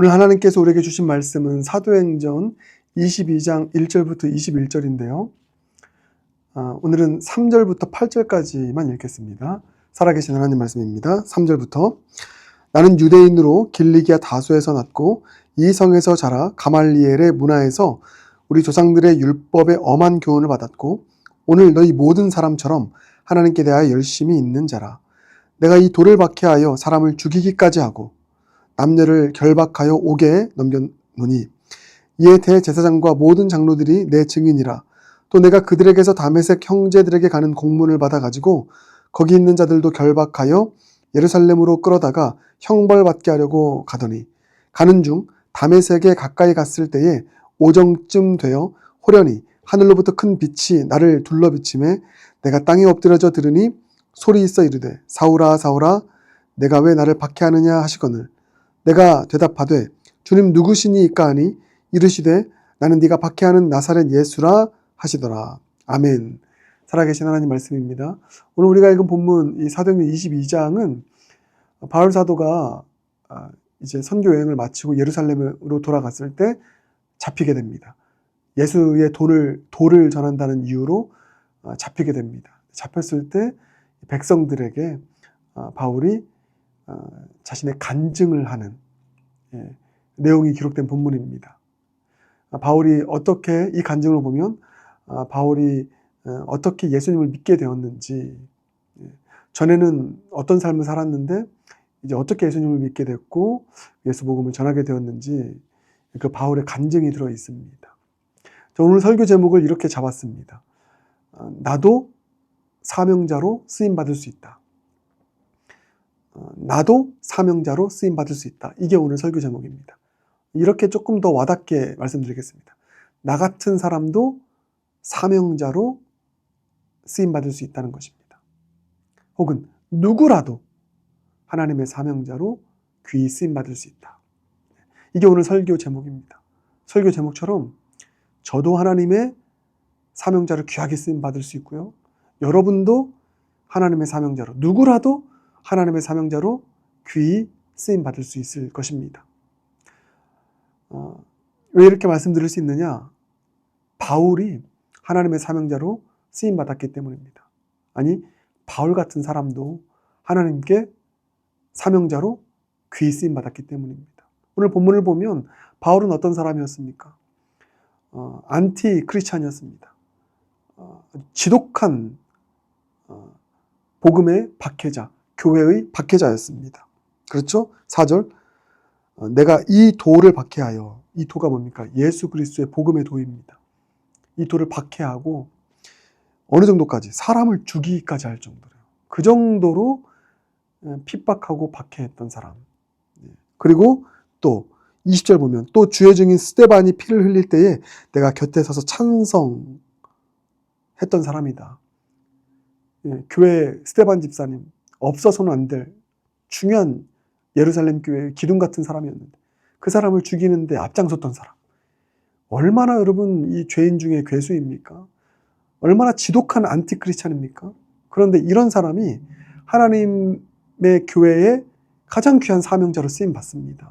오늘 하나님께서 우리에게 주신 말씀은 사도행전 22장 1절부터 21절인데요. 아, 오늘은 3절부터 8절까지만 읽겠습니다. 살아계신 하나님 말씀입니다. 3절부터 나는 유대인으로 길리기아 다소에서 났고 이 성에서 자라 가말리엘의 문화에서 우리 조상들의 율법의 엄한 교훈을 받았고 오늘 너희 모든 사람처럼 하나님께 대하여 열심히 있는 자라. 내가 이 돌을 박해하여 사람을 죽이기까지 하고 남녀를 결박하여 옥에 넘겼노니 이에 대제사장과 모든 장로들이 내 증인이라. 또 내가 그들에게서 다메섹 형제들에게 가는 공문을 받아 가지고 거기 있는 자들도 결박하여 예루살렘으로 끌어다가 형벌 받게 하려고 가더니 가는 중 다메섹에 가까이 갔을 때에 오정쯤 되어 호련히 하늘로부터 큰 빛이 나를 둘러 비침에 내가 땅에 엎드려져 들으니 소리 있어 이르되 사울아 사울아 내가 왜 나를 박해하느냐 하시거늘 내가 대답하되 주님 누구시니이까 하니 이르시되 나는 네가 박해하는 나사렛 예수라 하시더라 아멘 살아계신 하나님 말씀입니다 오늘 우리가 읽은 본문 이 사도행전 22장은 바울 사도가 아, 이제 선교 여행을 마치고 예루살렘으로 돌아갔을 때 잡히게 됩니다. 예수의 돌을 돌을 전한다는 이유로 아, 잡히게 됩니다. 잡혔을 때 백성들에게 아, 바울이 자신의 간증을 하는 예, 내용이 기록된 본문입니다. 바울이 어떻게 이 간증을 보면 바울이 어, 어떻게 예수님을 믿게 되었는지 예, 전에는 어떤 삶을 살았는데 이제 어떻게 예수님을 믿게 됐고 예수 복음을 전하게 되었는지 그 바울의 간증이 들어 있습니다. 저 오늘 설교 제목을 이렇게 잡았습니다. 어, 나도 사명자로 쓰임 받을 수 있다. 어, 나도 사명자로 쓰임 받을 수 있다. 이게 오늘 설교 제목입니다. 이렇게 조금 더 와닿게 말씀드리겠습니다. 나 같은 사람도 사명자로 쓰임 받을 수 있다는 것입니다. 혹은 누구라도 하나님의 사명자로 귀히 쓰임 받을 수 있다. 이게 오늘 설교 제목입니다. 설교 제목처럼 저도 하나님의 사명자를 귀하게 쓰임 받을 수 있고요. 여러분도 하나님의 사명자로 누구라도 하나님의 사명자로 귀히 쓰임 받을 수 있을 것입니다. 어, 왜 이렇게 말씀드릴 수 있느냐? 바울이 하나님의 사명자로 쓰임 받았기 때문입니다. 아니 바울 같은 사람도 하나님께 사명자로 귀히 쓰임 받았기 때문입니다. 오늘 본문을 보면 바울은 어떤 사람이었습니까? 어, 안티 크리스찬이었습니다. 어, 지독한 어, 복음의 박해자, 교회의 박해자였습니다. 그렇죠? 4절 어, 내가 이 도를 박해하여 이 도가 뭡니까? 예수 그리스도의 복음의 도입니다. 이 도를 박해하고 어느 정도까지 사람을 죽이기까지 할 정도로요. 그 정도로 예, 핍박하고 박해했던 사람. 예. 그리고 또 20절 보면 또 주의 증인 스테반이 피를 흘릴 때에 내가 곁에 서서 찬성했던 사람이다. 예, 교회 스테반 집사님 없어서는 안 될 중요한 예루살렘 교회의 기둥 같은 사람이었는데 그 사람을 죽이는데 앞장섰던 사람. 얼마나 여러분 이 죄인 중에 괴수입니까? 얼마나 지독한 안티크리스찬입니까? 그런데 이런 사람이 하나님 의 교회의 가장 귀한 사명자로 쓰임 받습니다.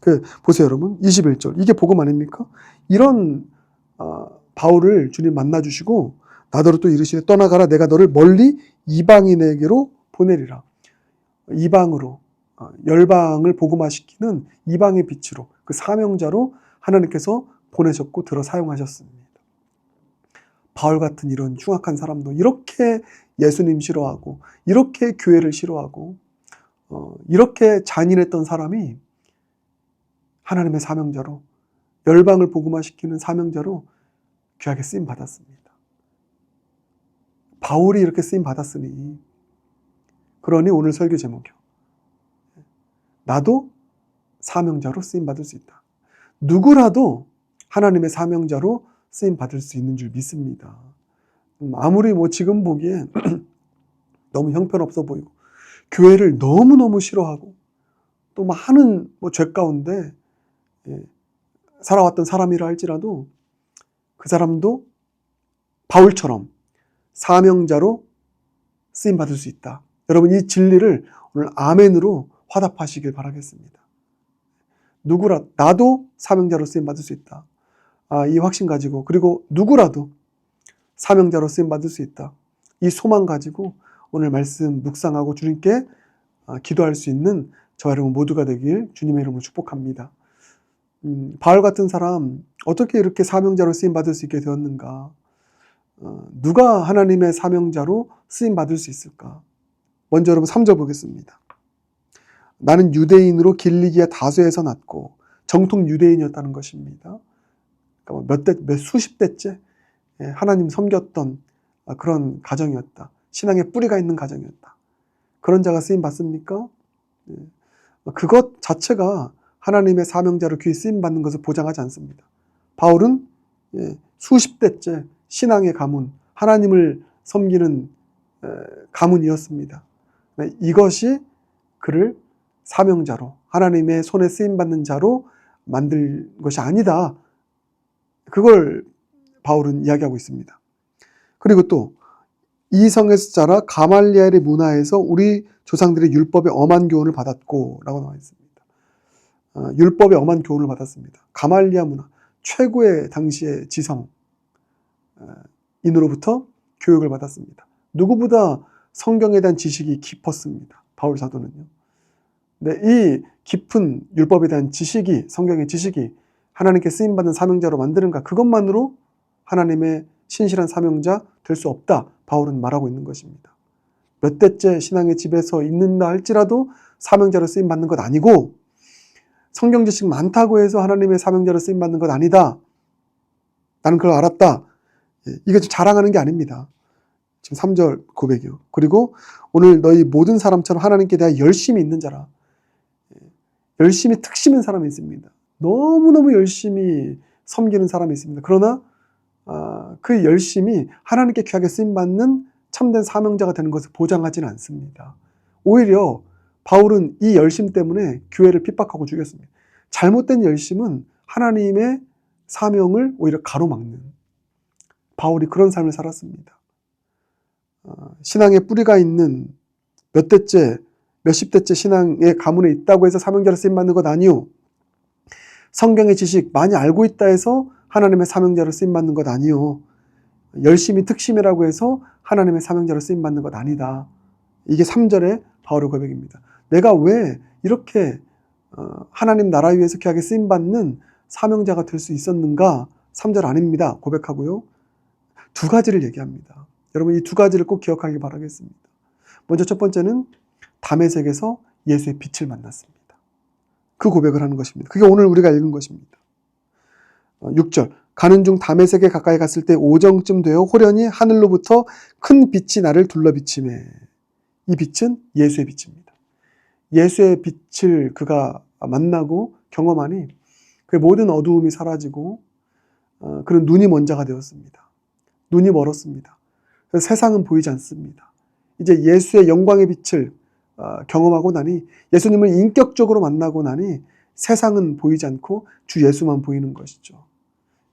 그 보세요, 여러분. 21절. 이게 복음 아닙니까? 이런 어, 바울을 주님 만나 주시고 나더러 또 이르시되 떠나가라 내가 너를 멀리 이방인에게로 보내리라. 이방으로 어, 열방을 복음화시키는 이방의 빛으로 그 사명자로 하나님께서 보내셨고 들어 사용하셨습니다. 바울 같은 이런 흉악한 사람도 이렇게 예수님 싫어하고 이렇게 교회를 싫어하고 어, 이렇게 잔인했던 사람이 하나님의 사명자로 열방을 복음화시키는 사명자로 귀하게 쓰임 받았습니다. 바울이 이렇게 쓰임 받았으니 그러니 오늘 설교 제목이요. 나도 사명자로 쓰임 받을 수 있다. 누구라도 하나님의 사명자로 쓰임 받을 수 있는 줄 믿습니다. 음, 아무리 뭐 지금 보기엔 너무 형편없어 보이고 교회를 너무너무 싫어하고 또 많은 뭐 죄 가운데 예, 살아왔던 사람이라 할지라도 그 사람도 바울처럼 사명자로 쓰임 받을 수 있다. 여러분 이 진리를 오늘 아멘으로 화답하시길 바라겠습니다. 누구라 나도 사명자로 쓰임 받을 수 있다. 아, 이 확신 가지고 그리고 누구라도 사명자로 쓰임 받을 수 있다. 이 소망 가지고 오늘 말씀 묵상하고 주님께 아, 기도할 수 있는 저와 여러분 모두가 되길 주님의 이름으로 축복합니다. 음, 바울 같은 사람 어떻게 이렇게 사명자로 쓰임 받을 수 있게 되었는가? 어, 누가 하나님의 사명자로 쓰임 받을 수 있을까? 먼저 여러분 3절 보겠습니다. 나는 유대인으로 길리기아 다소에서 났고 정통 유대인이었다는 것입니다. 그러니까 뭐몇 대, 몇 수십 대째 예, 하나님 섬겼던 아, 그런 가정이었다. 신앙의 뿌리가 있는 가정이었다. 그런 자가 쓰임 받습니까? 예. 그것 자체가 하나님의 사명자로 귀 쓰임 받는 것을 보장하지 않습니다. 바울은 예, 수십 대째 신앙의 가문, 하나님을 섬기는 가문이었습니다. 네, 이것이 그를 사명자로 하나님의 손에 쓰임 받는 자로 만들 것이 아니다. 그걸 바울은 이야기하고 있습니다. 그리고 또 이성에서 자라 가말리엘의 문화에서 우리 조상들의 율법의 엄한 교훈을 받았고라고 나와 있습니다. 어, 율법의 엄한 교훈을 받았습니다. 가말리아 문화 최고의 당시의 지성 어, 인으로부터 교육을 받았습니다. 누구보다 성경에 대한 지식이 깊었습니다. 바울 사도는요. 근데 이 깊은 율법에 대한 지식이 성경의 지식이 하나님께 쓰임 받는 사명자로 만드는가 그것만으로 하나님의 신실한 사명자 될 수 없다. 바울은 말하고 있는 것입니다. 몇 대째 신앙의 집에서 있는다 할지라도 사명자로 쓰임 받는 것 아니고 성경 지식 많다고 해서 하나님의 사명자로 쓰임 받는 것 아니다. 나는 그걸 알았다. 예, 좀 자랑하는 게 아닙니다. 지금 3절 고백이요. 그리고 오늘 너희 모든 사람처럼 하나님께 대해 열심히 있는 자라. 예, 열심히 특심인 사람이 있습니다. 너무너무 열심히 섬기는 사람이 있습니다. 그러나 아, 그 열심이 하나님께 귀하게 쓰임받는 참된 사명자가 되는 것을 보장하지는 않습니다. 오히려 바울은 이 열심 때문에 교회를 핍박하고 죽였습니다. 잘못된 열심은 하나님의 사명을 오히려 가로막는 바울이 그런 삶을 살았습니다. 어, 신앙의 뿌리가 있는 몇 대째, 몇십 대째 신앙의 가문에 있다고 해서 사명자로 쓰임 받는 것 아니요. 성경의 지식 많이 알고 있다 해서 하나님의 사명자로 쓰임 받는 것 아니요. 열심히 특심이라고 해서 하나님의 사명자로 쓰임 받는 것 아니다. 이게 3절의 바울의 고백입니다. 내가 왜 이렇게 어, 하나님 나라 위에서 귀하게 쓰임 받는 사명자가 될 수 있었는가? 3절 아닙니다. 고백하고요. 두 가지를 얘기합니다. 여러분 이 두 가지를 꼭 기억하길 바라겠습니다. 먼저 첫 번째는 담에색에서 예수의 빛을 만났습니다. 그 고백을 하는 것입니다. 그게 오늘 우리가 읽은 것입니다. 6절 어, 가는 중 담에색에 가까이 갔을 때 오정쯤 되어 호련히 하늘로부터 큰 빛이 나를 둘러 비침해 이 빛은 예수의 빛입니다. 예수의 빛을 그가 만나고 경험하니 그 모든 어두움이 사라지고 어, 그런 눈이 먼저가 되었습니다. 눈이 멀었습니다. 세상은 보이지 않습니다. 이제 예수의 영광의 빛을 어, 경험하고 나니 예수님을 인격적으로 만나고 나니 세상은 보이지 않고 주 예수만 보이는 것이죠.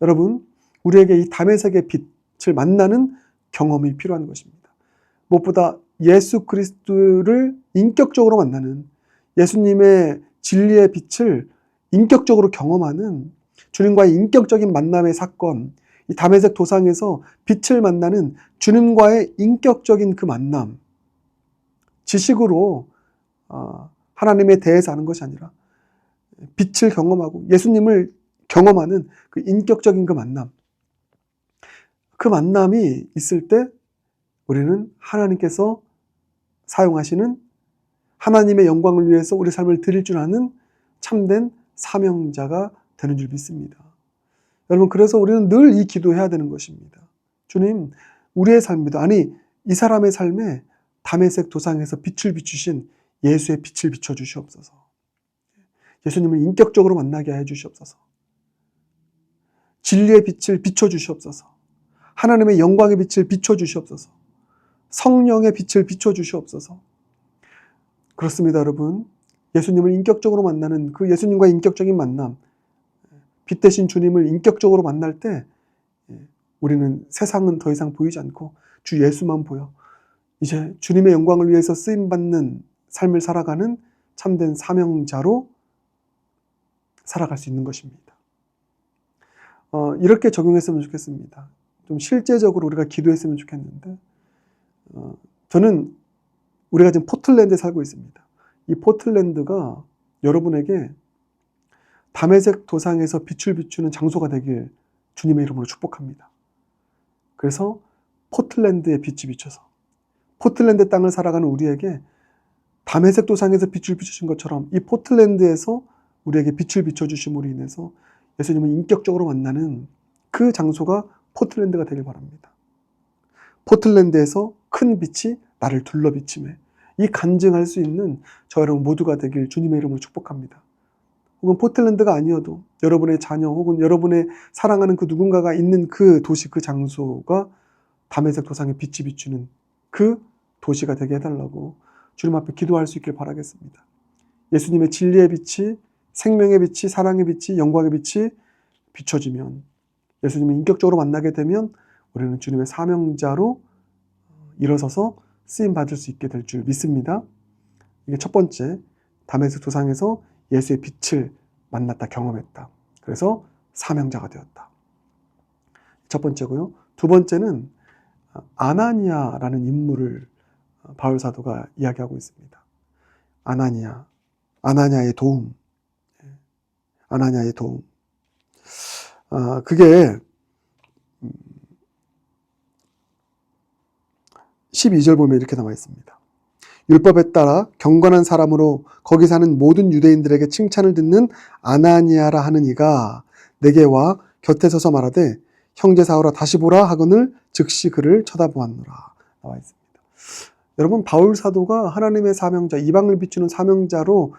여러분, 우리에게 이 담에색의 빛을 만나는 경험이 필요한 것입니다. 무엇보다 예수 그리스도를 인격적으로 만나는 예수님의 진리의 빛을 인격적으로 경험하는 주님과의 인격적인 만남의 사건, 이 담에색 도상에서 빛을 만나는 주님과의 인격적인 그 만남, 지식으로 어, 하나님에 대해서 아는 것이 아니라 빛을 경험하고 예수님을 경험하는 그 인격적인 그 만남. 그 만남이 있을 때 우리는 하나님께서 사용하시는 하나님의 영광을 위해서 우리 삶을 드릴 줄 아는 참된 사명자가 되는 줄 믿습니다. 여러분, 그래서 우리는 늘 이 기도해야 되는 것입니다. 주님, 우리의 삶에도, 아니, 이 사람의 삶에 담에색 도상에서 빛을 비추신 예수의 빛을 비춰 주시옵소서. 예수님을 인격적으로 만나게 해 주시옵소서. 진리의 빛을 비춰 주시옵소서. 하나님의 영광의 빛을 비춰 주시옵소서. 성령의 빛을 비춰 주시옵소서. 그렇습니다, 여러분. 예수님을 인격적으로 만나는 그 예수님과의 인격적인 만남, 빛 대신 주님을 인격적으로 만날 때 우리는 세상은 더 이상 보이지 않고 주 예수만 보여. 이제 주님의 영광을 위해서 쓰임 받는 삶을 살아가는 참된 사명자로 살아갈 수 있는 것입니다. 어, 이렇게 적용했으면 좋겠습니다. 좀 실제적으로 우리가 기도했으면 좋겠는데, 어, 저는 우리가 지금 포틀랜드에 살고 있습니다. 이 포틀랜드가 여러분에게 담에색 도상에서 빛을 비추는 장소가 되길 주님의 이름으로 축복합니다. 그래서 포틀랜드에 빛이 비춰서 포틀랜드 땅을 살아가는 우리에게 담에색 도상에서 빛을 비추신 것처럼 이 포틀랜드에서 우리에게 빛을 비춰주심으로 인해서 예수님을 인격적으로 만나는 그 장소가 포틀랜드가 되길 바랍니다. 포틀랜드에서 큰 빛이 나를 둘러 비침에 이 간증할 수 있는 저 여러분 모두가 되길 주님의 이름으로 축복합니다. 혹은 포틀랜드가 아니어도 여러분의 자녀 혹은 여러분의 사랑하는 그 누군가가 있는 그 도시 그 장소가 담에색 도상에 빛이 비추는 그 도시가 되게 해달라고 주님 앞에 기도할 수 있길 바라겠습니다. 예수님의 진리의 빛이 생명의 빛이 사랑의 빛이 영광의 빛이 비춰지면 예수님을 인격적으로 만나게 되면 우리는 주님의 사명자로 일어서서 쓰임 받을 수 있게 될 줄 믿습니다. 이게 첫 번째 담에색 도상에서 예수의 빛을 만났다 경험했다. 그래서 사명자가 되었다. 첫 번째고요. 두 번째는 아나니아라는 인물을 바울 사도가 이야기하고 있습니다. 아나니아, 아나니아의 도움, 아나니아의 도움. 아, 그게 12절 보면 이렇게 나와 있습니다. 율법에 따라 경건한 사람으로 거기 사는 모든 유대인들에게 칭찬을 듣는 아나니아라 하는 이가 내게 와 곁에 서서 말하되 형제 사오라 다시 보라 하거늘 즉시 그를 쳐다보았노라 나와 있습니다. 여러분 바울 사도가 하나님의 사명자 이방을 비추는 사명자로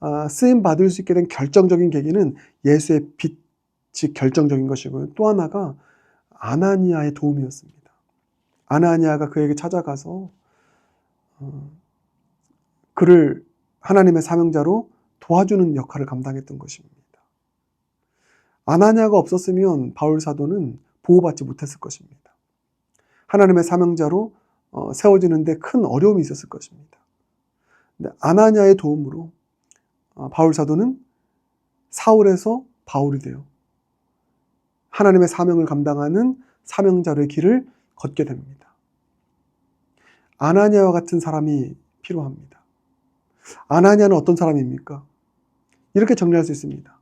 아, 쓰임 받을 수 있게 된 결정적인 계기는 예수의 빛이 결정적인 것이고요. 또 하나가 아나니아의 도움이었습니다. 아나니아가 그에게 찾아가서 어, 그를 하나님의 사명자로 도와주는 역할을 감당했던 것입니다. 아나니아가 없었으면 바울 사도는 보호받지 못했을 것입니다. 하나님의 사명자로 어, 세워지는데 큰 어려움이 있었을 것입니다. 아나니아의 도움으로 어, 바울 사도는 사울에서 바울이 되어 하나님의 사명을 감당하는 사명자로의 길을 걷게 됩니다. 아나니아와 같은 사람이 필요합니다. 아나니아는 어떤 사람입니까? 이렇게 정리할 수 있습니다.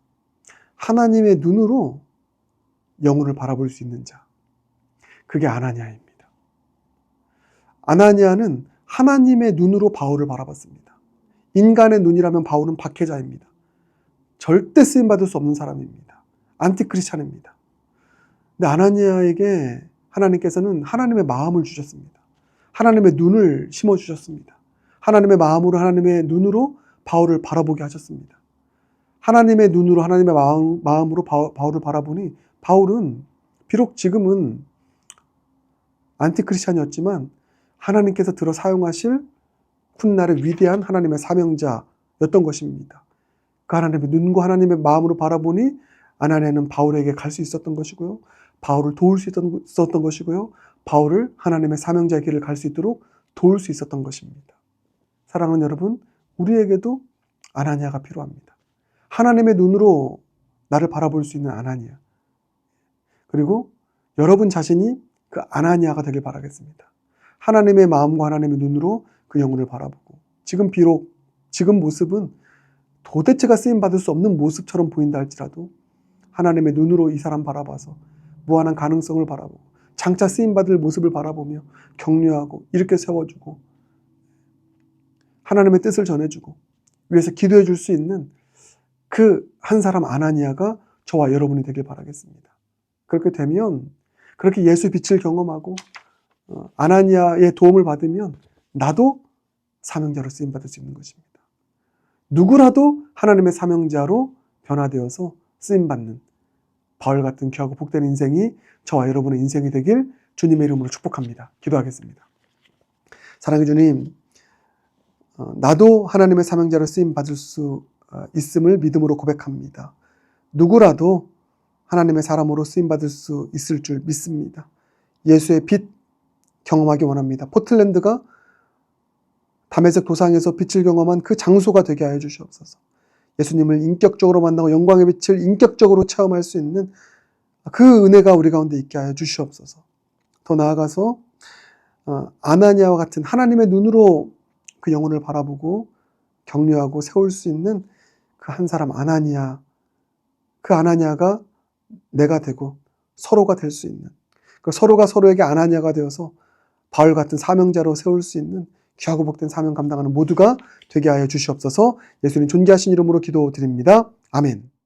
하나님의 눈으로 영혼을 바라볼 수 있는 자. 그게 아나니아입니다. 아나니아는 하나님의 눈으로 바울을 바라봤습니다. 인간의 눈이라면 바울은 박해자입니다. 절대 쓰임 받을 수 없는 사람입니다. 안티크리스찬입니다. 근데 아나니아에게 하나님께서는 하나님의 마음을 주셨습니다. 하나님의 눈을 심어 주셨습니다. 하나님의 마음으로 하나님의 눈으로 바울을 바라보게 하셨습니다. 하나님의 눈으로 하나님의 마음, 마음 으로 바울을 바라보니 바울은 비록 지금은 안티크리스찬이었지만 하나님께서 들어 사용하실 훗날의 위대한 하나님의 사명자였던 것입니다. 그 하나님의 눈과 하나님의 마음으로 바라보니 아나니아는 바울에게 갈 수 있었던 것이고요. 바울을 도울 수 있었던 것이고요. 바울을 하나님의 사명자의 길을 갈 수 있도록 도울 수 있었던 것입니다. 사랑하는 여러분, 우리에게도 아나니아가 필요합니다. 하나님의 눈으로 나를 바라볼 수 있는 아나니아. 그리고 여러분 자신이 그 아나니아가 되길 바라겠습니다. 하나님의 마음과 하나님의 눈으로 그 영혼을 바라보고 지금 비록 지금 모습은 도대체가 쓰임 받을 수 없는 모습처럼 보인다 할지라도 하나님의 눈으로 이 사람 바라봐서 무한한 가능성을 바라보고 장차 쓰임 받을 모습을 바라보며 격려하고 이렇게 세워주고 하나님의 뜻을 전해주고 위해서 기도해 줄 수 있는 그 한 사람 아나니아가 저와 여러분이 되길 바라겠습니다. 그렇게 되면 그렇게 예수 빛을 경험하고 어, 아나니아의 도움을 받으면 나도 사명자로 쓰임 받을 수 있는 것입니다. 누구라도 하나님의 사명자로 변화되어서 쓰임 받는 바울 같은 귀하고 복된 인생이 저와 여러분의 인생이 되길 주님의 이름으로 축복합니다. 기도하겠습니다. 사랑해 주님, 어, 나도 하나님의 사명자로 쓰임 받을 수 어, 있음을 믿음으로 고백합니다. 누구라도 하나님의 사람으로 쓰임 받을 수 있을 줄 믿습니다. 예수의 빛 경험하기 원합니다. 포틀랜드가 담에색 도상에서 빛을 경험한 그 장소가 되게 하여 주시옵소서. 예수님을 인격적으로 만나고 영광의 빛을 인격적으로 체험할 수 있는 그 은혜가 우리 가운데 있게 하여 주시옵소서. 더 나아가서 어, 아나니아와 같은 하나님의 눈으로 그 영혼을 바라보고 격려하고 세울 수 있는 그 한 사람 아나니아 그 아나니아가 내가 되고 서로가 될 수 있는 그 서로가 서로에게 아나니아가 되어서 바울 같은 사명자로 세울 수 있는 귀하고 복된 사명 감당하는 모두가 되게 하여 주시옵소서 예수님 존귀하신 이름으로 기도드립니다. 아멘.